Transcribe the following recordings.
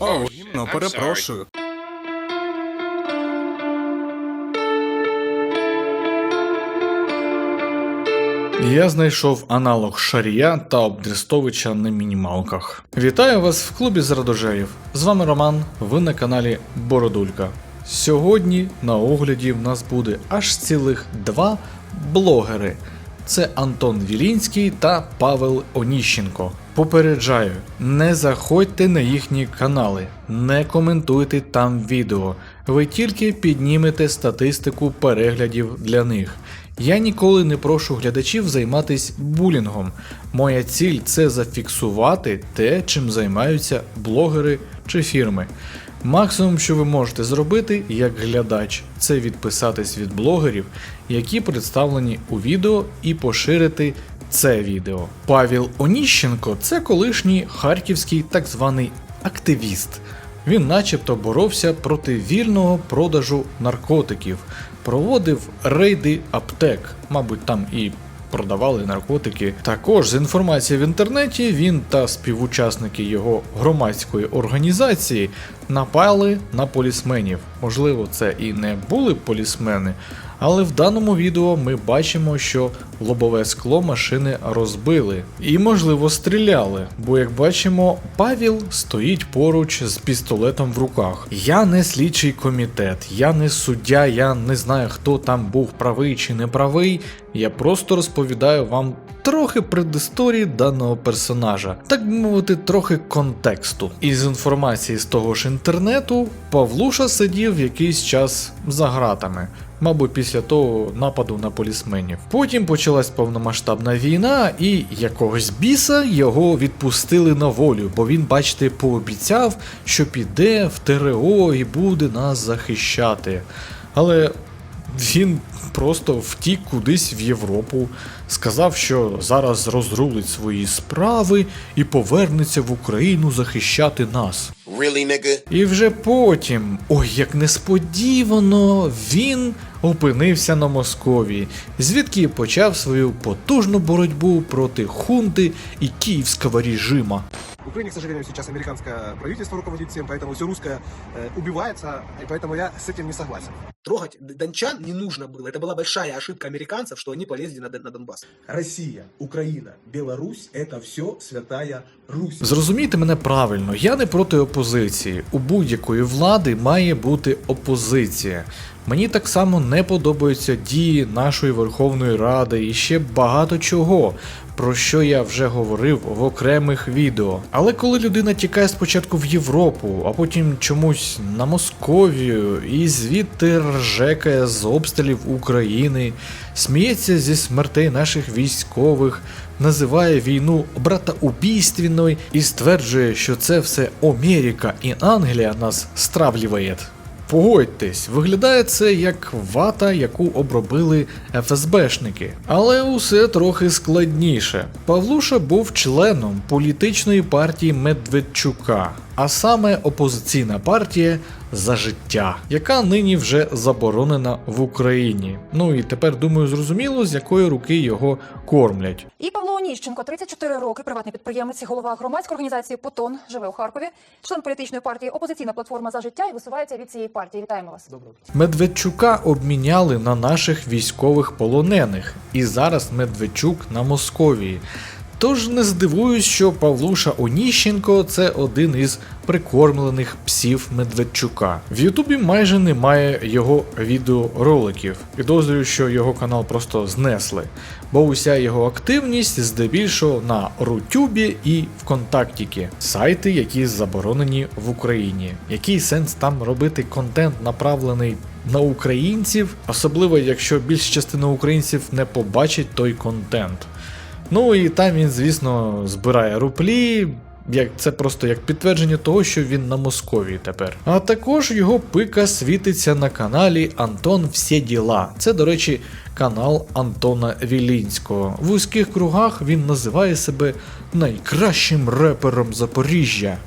О, гімно, перепрошую. Я знайшов аналог Шарія та Обдрестовича на мінімалках. Вітаю вас в клубі Зрадожеїв. З вами Роман, ви на каналі Бородулька. Сьогодні на огляді в нас буде аж цілих два блогери. Це Антон Вілінський та Павел Оніщенко. Попереджаю, не заходьте на їхні канали, не коментуйте там відео. Ви тільки піднімете статистику переглядів для них. Я ніколи не прошу глядачів займатися булінгом. Моя ціль це зафіксувати те, чим займаються блогери чи фірми. Максимум, що ви можете зробити як глядач, це відписатись від блогерів, які представлені у відео, і поширити це відео. Павел Оніщенко це колишній харківський так званий активіст. Він начебто боровся проти вільного продажу наркотиків, проводив рейди аптек, мабуть, там і продавали наркотики. Також з інформації в інтернеті він та співучасники його громадської організації напали на полісменів. Можливо, це і не були полісмени, але в даному відео ми бачимо, що лобове скло машини розбили і, можливо, стріляли. Бо, як бачимо, Павіл стоїть поруч з пістолетом в руках. Я не слідчий комітет, я не суддя, я не знаю, хто там був правий чи не правий. Я просто розповідаю вам трохи предісторії даного персонажа, так би мовити, трохи контексту. Із інформації з того ж інтернету, Павлуша сидів якийсь час за гратами. Мабуть, після того нападу на полісменів. Потім почалась повномасштабна війна, і якогось біса його відпустили на волю, бо він, бачите, пообіцяв, що піде в ТРО і буде нас захищати. Але він просто втік кудись в Європу, сказав, що зараз розрулить свої справи і повернеться в Україну захищати нас. Really, nigga? І вже потім, ой, як несподівано, він опинився на Московії, звідки почав свою потужну боротьбу проти хунти і київського режима. В Украине, к сожалению, сейчас американское правительство руководит всем, поэтому все русское э, убивается, и поэтому я с этим не согласен. Трогать д- дончан не нужно было. Это была большая ошибка американцев, что они полезли на, Дон- на Донбасс. Россия, Україна, Білорусь це все святая Русь. Зрозумійте мене правильно, я не проти опозиції. У будь-якої влади має бути опозиція. Мені так само не подобаються дії нашої Верховної Ради і ще багато чого, про що я вже говорив в окремих відео. Але коли людина тікає спочатку в Європу, а потім чомусь на Московію і звідти ржекає з обстрілів України, сміється зі смертей наших військових, називає війну братоубійственною і стверджує, що це все Америка і Англія нас стравлює. Погодьтесь, виглядає це як вата, яку обробили ФСБшники. Але усе трохи складніше. Павлуша був членом політичної партії Медведчука, а саме опозиційна партія за життя, яка нині вже заборонена в Україні. Ну і тепер думаю, зрозуміло, з якої руки його кормлять. І Павло Оніщенко, 34 роки, приватний підприємець, голова громадської організації Потон, живе у Харкові, член політичної партії Опозиційна платформа за життя і висувається від цієї партії. Вітаємо вас. Медведчука обміняли на наших військових полонених, і зараз Медведчук на Московії. Тож не здивуюсь, що Павлуша Оніщенко це один із прикормлених псів Медведчука. В Ютубі майже немає його відеороликів. Підозрюю, що його канал просто знесли, бо уся його активність здебільшого на Рутюбі і ВКонтактіки, сайти, які заборонені в Україні. Який сенс там робити контент, направлений на українців, особливо якщо більша частина українців не побачить той контент. Ну і там він, звісно, збирає руплі. Як це просто як підтвердження того, що він на Московії тепер. А також його пика світиться на каналі Антон Всі діла. Це, до речі, канал Антона Вілінського. В узьких кругах він називає себе найкращим репером Запоріжжя.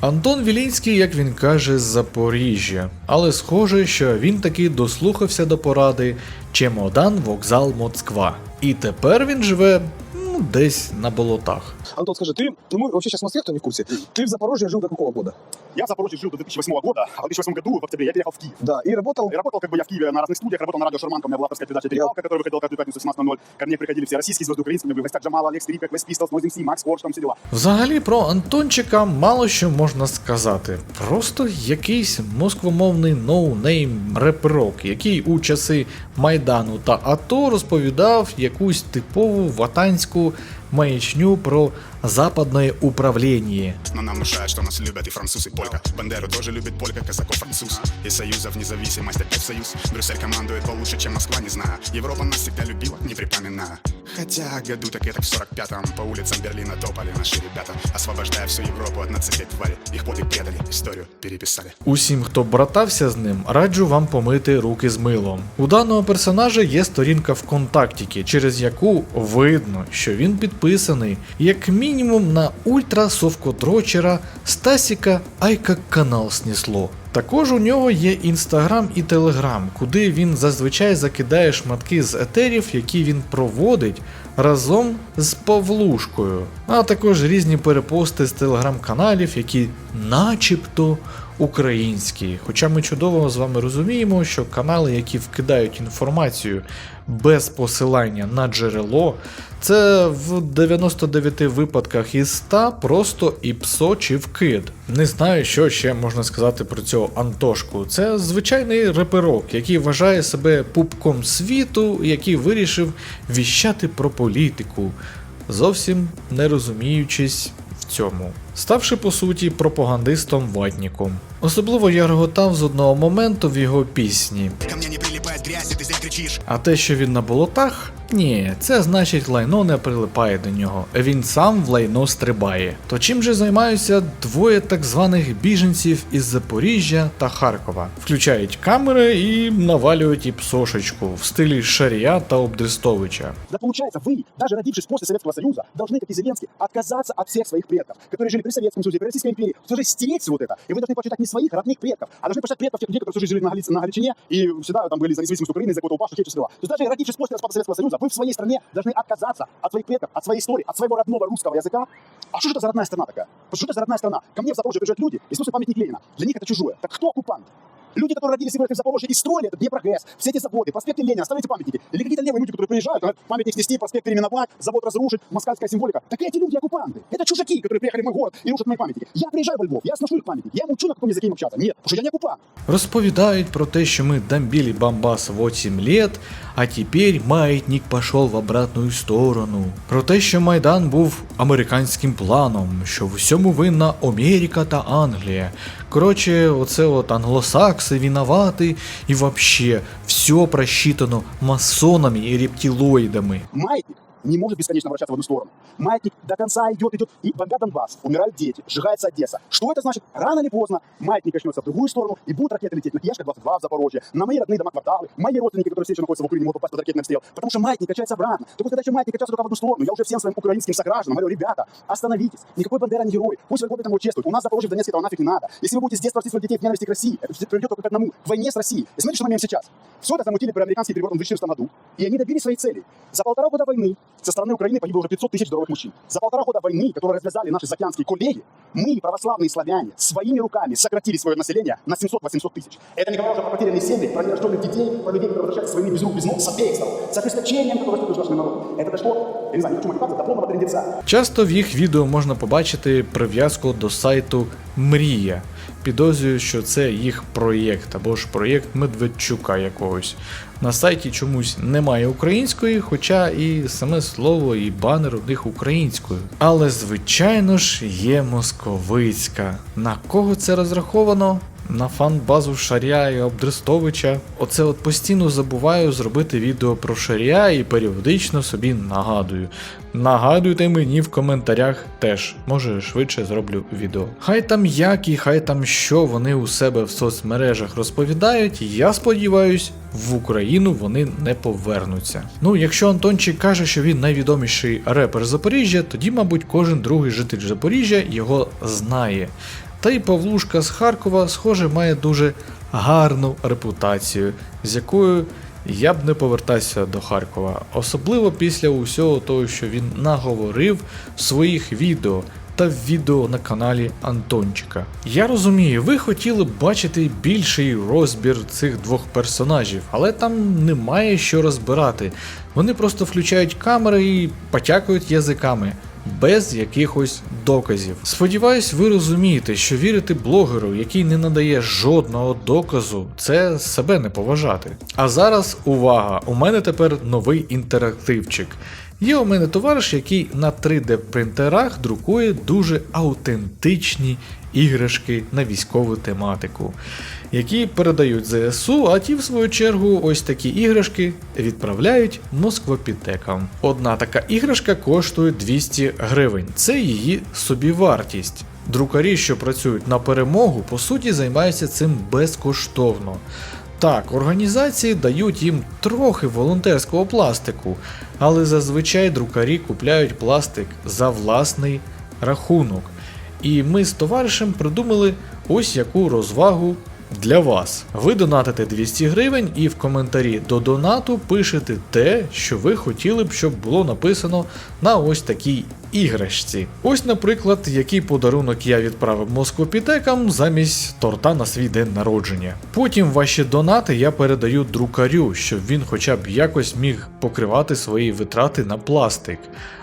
Антон Вілінський, як він каже, з Запоріжжя. Але схоже, що він таки дослухався до поради Чемодан, вокзал Москва. І тепер він живе, ну десь на болотах. Антон, скажи, ты, ну мы вообще сейчас в Москве, кто не в курсе, ты в Запорожье жил до какого года? Я в Запорожье жил до 2008 года, а в 2008 году, в октябре, я переехал в Киев. Да, и работал... И работал как бы я в Киеве на разных студиях, работал на радио Шарманка, у меня была авторская передача «Перепалка», которая выходила каждую пятницу в 17.00. Ко мне приходили все российские звезды украинские, у меня были в гостях Джамал, Олег Скрипек, Вест Пистолс, Нойз МС, Макс Корж, там все дела. Взагалі про Антончика мало що можна сказати. Просто якийсь москвомовний ноунейм реперок, який у часи Майдану та АТО розповідав якусь типову ватанську маячню про западне управління. Но нам мешает, что нас любят и француз, и полька. Бандеру тоже любит полька, казаков француз. И союзов независимость опять союз. Брюссель командует получше, чем Москва, не знаю. Европа нас всегда любила, не припоминаю Хотя году так это в 45-м По улицам Берлина топали наши ребята Освобождая всю Европу от нацистской твари Их подвиг предали, историю переписали Усім, хто братався з ним, раджу вам помити руки з милом. У даного персонажа є сторінка ВКонтактіки, через яку видно, що він підписаний як мінімум на ультра совкодрочера Стасіка Айка канал снесло. Також у нього є інстаграм і телеграм, куди він зазвичай закидає шматки з етерів, які він проводить разом з Павлушкою, а також різні перепости з телеграм-каналів, які начебто українські. Хоча ми чудово з вами розуміємо, що канали, які вкидають інформацію без посилання на джерело, це в 99 випадках із 100 просто іпсо чи вкид. Не знаю, що ще можна сказати про цього Антошку. Це звичайний реперок, який вважає себе пупком світу, який вирішив віщати про політику, зовсім не розуміючись в цьому, ставши по суті пропагандистом ватніком. Особливо я реготав з одного моменту в його пісні. Ко мне не прилипает грязь, и ты здесь кричишь А те, що він на болотах, ні, це значить лайно не прилипає до нього, він сам в лайно стрибає. То чим же займаються двоє так званих біженців із Запоріжжя та Харкова? Включають камери і навалюють і псошечку в стилі Шарія та Обдрестовича. Да получается, вы, даже родившись после Советского Союза, должны, как и Зеленский, отказаться от всех своих предков, которые жили при Советском Союзе, при Российской империи, тоже стереть все вот это. И вы должны почитать не своих родных предков, а должны почитать предков тех людей, которые тоже жили на, Галице, на Галичине и всегда там были за независимость Украины, за какого-то упавших тех дела. То есть даже родившись после распада Советского Союза, вы в своей стране должны отказаться от своих предков, от своей истории, от своего родного русского языка. А что же это за родная страна такая? Что это за родная страна? Ко мне в Запорожье приезжают люди и слушают памятник Ленина. Для них это чужое. Так кто оккупант? Люди, которые родились и выросли в Запорожье и строили этот Днепрогэс, все эти заводы, проспекты Ленина, оставляйте памятники. Или какие-то левые люди, которые приезжают, говорят, памятник снести, проспект переименовать, завод разрушить, москальская символика. Так эти люди оккупанты. Это чужаки, которые приехали в мой город и рушат мои памятники. Я приезжаю во Львов, я сношу их памятники, я им учу, на каком языке им общаться. Нет, потому что я не оккупант. Розповідають про те, що ми дамбили Бамбас 8 лет, а тепер маятник пішов в обратну сторону. Про те, що Майдан був американським планом, що в усьому винна Америка та Англія. Коротше, оце от англосакси виноваты, і вообще все просчитано масонами і рептилоїдами. Маятник не может бесконечно вращаться в одну сторону. Маятник до конца идет, идет, и бомбят Донбасс, умирают дети, сжигается Одесса. Что это значит? Рано или поздно маятник качнется в другую сторону, и будут ракеты лететь на Киевска-22 в Запорожье, на мои родные дома кварталы, мои родственники, которые все еще находятся в Украине, могут попасть под ракетный обстрел, потому что маятник качается обратно. Только когда еще маятник качается только в одну сторону, я уже всем своим украинским согражданам говорю, ребята, остановитесь, никакой Бандера не герой, пусть вы там его чествуют, у нас Запорожье, в Донецке этого нафиг не надо. Если вы будете с детства растить своих детей в ненависти к России, это приведет только к одному, к войне с Россией. И смотрите, что мы имеем сейчас. Все это замутили при американский переворот в 2014 году, и они добились своей цели. За полтора года войны со стороны Украины погибло уже 500 тысяч здоровых мужчин. За полтора года войны, которые развязали наши заокеанские коллеги, мы, православные славяне, своими руками сократили свое население на 700-800 тысяч. Это не говоря уже про потерянные семьи, про нерожденных детей, про людей, которые возвращаются своими без рук, без ног с обеих сторон, с ожесточением, которое растет наш народ. Это дошло, я не знаю, не хочу матюкаться, до полного трендеца. Часто в їх відео можна побачити прив'язку до сайту Мрія. Підозрюю, що це їх проєкт або ж проєкт Медведчука якогось. На сайті чомусь немає української, хоча і саме слово, і банер у них українською. Але звичайно ж є московицька. На кого це розраховано? На фан-базу Шаря і Обдрестовича. Оце от постійно забуваю зробити відео про Шаря і періодично собі нагадую. Нагадуйте мені в коментарях теж, може швидше зроблю відео. Хай там як і хай там що вони у себе в соцмережах розповідають, я сподіваюсь, в Україну вони не повернуться. Ну, якщо Антончик каже, що він найвідоміший репер Запоріжжя, тоді, мабуть, кожен другий житель Запоріжжя його знає. Та й Павлушка з Харкова, схоже, має дуже гарну репутацію, з якою я б не повертався до Харкова, особливо після усього того, що він наговорив в своїх відео та в відео на каналі Антончика. Я розумію, ви хотіли б бачити більший розбір цих двох персонажів, але там немає що розбирати. Вони просто включають камери і потякують язиками. Без якихось доказів. Сподіваюсь, ви розумієте, що вірити блогеру, який не надає жодного доказу, це себе не поважати. А зараз увага! У мене тепер новий інтерактивчик. Є у мене товариш, який на 3D принтерах друкує дуже аутентичні іграшки на військову тематику, які передають ЗСУ, а ті, в свою чергу, ось такі іграшки відправляють москвопітекам. Одна така іграшка коштує 200 гривень. Це її собівартість. Друкарі, що працюють на перемогу, по суті займаються цим безкоштовно. Так, організації дають їм трохи волонтерського пластику, але зазвичай друкарі купляють пластик за власний рахунок. І ми з товаришем придумали ось яку розвагу для вас. Ви донатите 200 гривень і в коментарі до донату пишете те, що ви хотіли б, щоб було написано на ось такій іграшці. Ось, наприклад, який подарунок я відправив москопітекам замість торта на свій день народження. Потім ваші донати я передаю друкарю, щоб він хоча б якось міг покривати свої витрати на пластик.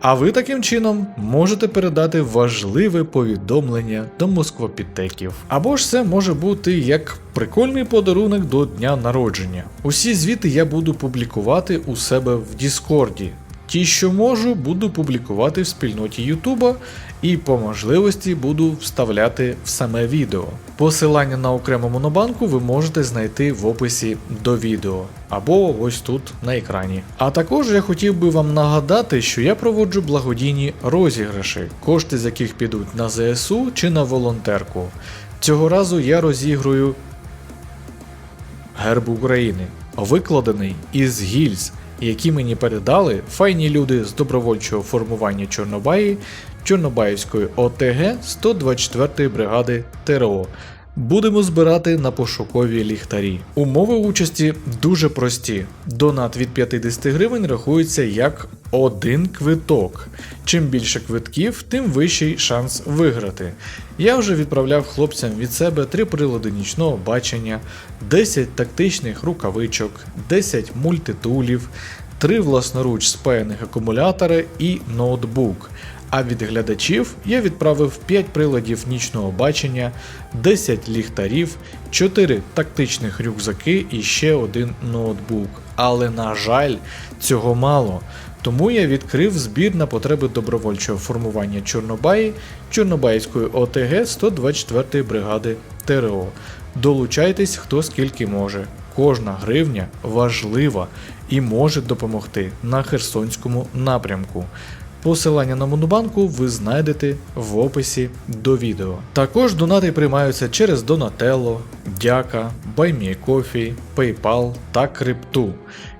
А ви таким чином можете передати важливе повідомлення до москвопітеків. Або ж це може бути як прикольний подарунок до дня народження. Усі звіти я буду публікувати у себе в Діскорді. Ті, що можу, буду публікувати в спільноті Ютуба і по можливості буду вставляти в саме відео. Посилання на окрему монобанку ви можете знайти в описі до відео або ось тут на екрані. А також я хотів би вам нагадати, що я проводжу благодійні розіграші, кошти з яких підуть на ЗСУ чи на волонтерку. Цього разу я розіграю герб України, викладений із гільз, які мені передали файні люди з добровольчого формування Чорнобаї Чорнобаївської ОТГ 124 бригади ТРО. Будемо збирати на пошукові ліхтарі. Умови участі дуже прості. Донат від 50 гривень рахується як один квиток. Чим більше квитків, тим вищий шанс виграти. Я вже відправляв хлопцям від себе 3 прилади нічного бачення, 10 тактичних рукавичок, 10 мультитулів, 3 власноруч спаяних акумулятори і ноутбук. А від глядачів я відправив 5 приладів нічного бачення, 10 ліхтарів, 4 тактичних рюкзаки і ще один ноутбук. Але на жаль, цього мало. Тому я відкрив збір на потреби добровольчого формування Чорнобаї Чорнобайської ОТГ 124 бригади ТРО. Долучайтесь хто скільки може. Кожна гривня важлива і може допомогти на Херсонському напрямку. Посилання на Монобанку ви знайдете в описі до відео. Також донати приймаються через Donatello, Дяка, BuyMeCoffee, PayPal та Крипту.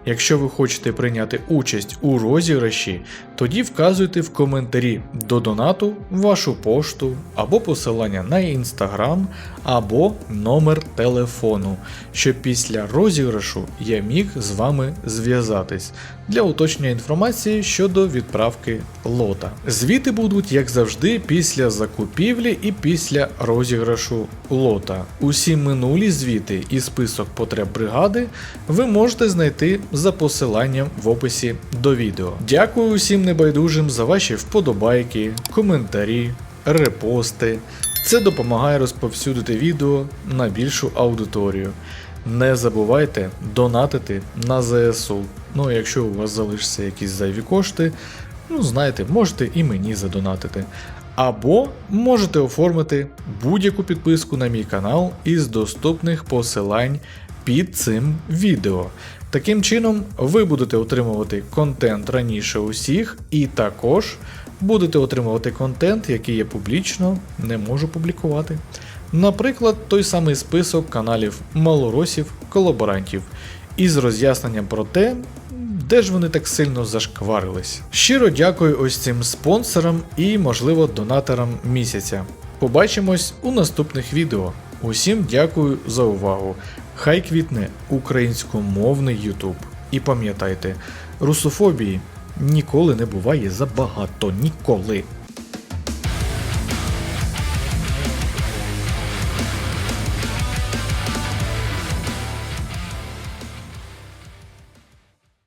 Якщо ви хочете прийняти участь у розіграші, тоді вказуйте в коментарі до донату вашу пошту або посилання на інстаграм, або номер телефону, щоб після розіграшу я міг з вами зв'язатись для уточнення інформації щодо відправки лота. Звіти будуть, як завжди, після закупівлі і після розіграшу лота. Усі минулі звіти і список потреб бригади ви можете знайти за посиланням в описі до відео. Дякую усім небайдужим за ваші вподобайки, коментарі, репости. Це допомагає розповсюдити відео на більшу аудиторію. Не забувайте донатити на ЗСУ. Ну, якщо у вас залишаться якісь зайві кошти, ну знаєте, можете і мені задонатити. Або можете оформити будь-яку підписку на мій канал із доступних посилань під цим відео. Таким чином, ви будете отримувати контент раніше усіх, і також будете отримувати контент, який я публічно не можу публікувати. Наприклад, той самий список каналів малоросів колаборантів із роз'ясненням про те, де ж вони так сильно зашкварились. Щиро дякую ось цим спонсорам і, можливо, донаторам місяця. Побачимось у наступних відео. Усім дякую за увагу. Хай квітне українськомовний Ютуб. І пам'ятайте, русофобії ніколи не буває забагато, ніколи.